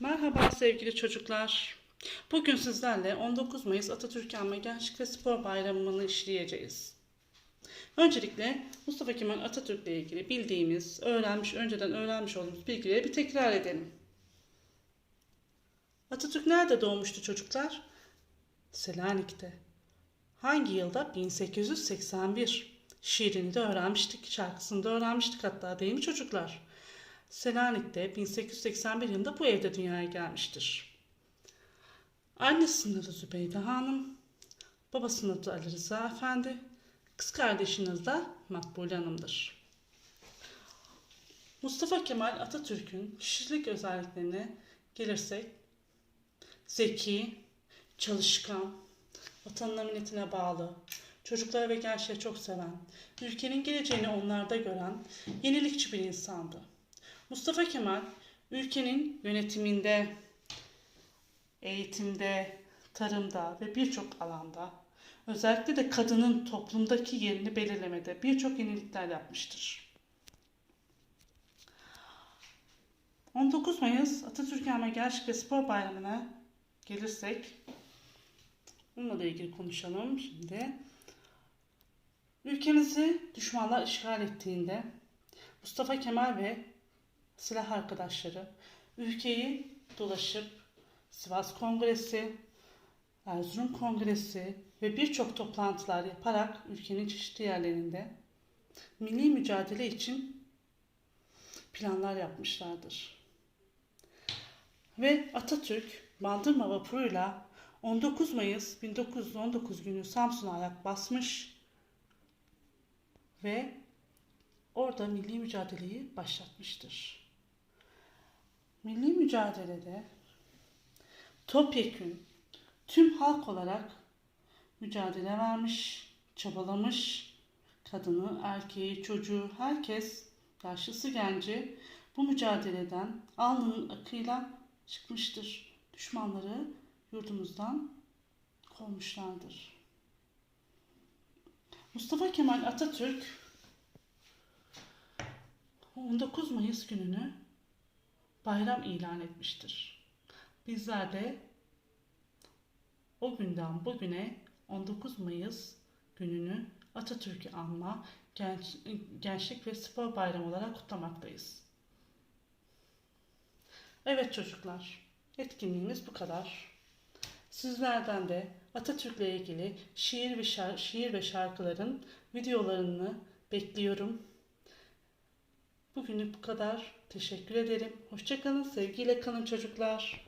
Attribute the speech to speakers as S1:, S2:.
S1: Merhaba sevgili çocuklar. Bugün sizlerle 19 Mayıs Atatürk Anma Gençlik ve Spor Bayramı'nı işleyeceğiz. Öncelikle Mustafa Kemal Atatürk ile ilgili bildiğimiz, öğrenmiş, önceden öğrenmiş olduğumuz bilgileri bir tekrar edelim. Atatürk nerede doğmuştu çocuklar? Selanik'te. Hangi yılda? 1881. Şiirini de öğrenmiştik, şarkısını da öğrenmiştik hatta değil mi çocuklar? Selanik'te 1881 yılında bu evde dünyaya gelmiştir. Annesinin adı Zübeyde Hanım, babasının adı Ali Rıza Efendi, kız kardeşinin adı da Makbule Hanım'dır. Mustafa Kemal Atatürk'ün kişilik özelliklerine gelirsek, zeki, çalışkan, vatanına milletine bağlı, çocukları ve gençleri çok seven, ülkenin geleceğini onlarda gören yenilikçi bir insandı. Mustafa Kemal ülkenin yönetiminde, eğitimde, tarımda ve birçok alanda özellikle de kadının toplumdaki yerini belirlemede birçok yenilikler yapmıştır. 19 Mayıs Atatürk Anma Gençlik ve Spor Bayramı'na gelirsek bununla da ilgili konuşalım şimdi. Ülkemizi düşmanlar işgal ettiğinde Mustafa Kemal ve silah arkadaşları ülkeyi dolaşıp Sivas Kongresi, Erzurum Kongresi ve birçok toplantılar yaparak ülkenin çeşitli yerlerinde milli mücadele için planlar yapmışlardır. Ve Atatürk Bandırma vapuruyla 19 Mayıs 1919 günü Samsun'a ayak basmış ve orada milli mücadeleyi başlatmıştır. Milli mücadelede topyekün tüm halk olarak mücadele vermiş, çabalamış, kadını, erkeği, çocuğu, herkes, yaşlısı genci bu mücadeleden alnının akıyla çıkmıştır. Düşmanları yurdumuzdan kovmuşlardır. Mustafa Kemal Atatürk 19 Mayıs gününü bayram ilan etmiştir. Bizler de o günden bugüne 19 Mayıs gününü Atatürk'ü anma, genç, gençlik ve spor bayramı olarak kutlamaktayız. Evet çocuklar, etkinliğimiz bu kadar. Sizlerden de Atatürk'le ilgili şiir ve şar- şiir ve şarkıların videolarını bekliyorum. Bugünlük bu kadar. Teşekkür ederim. Hoşçakalın. Sevgiyle kalın çocuklar.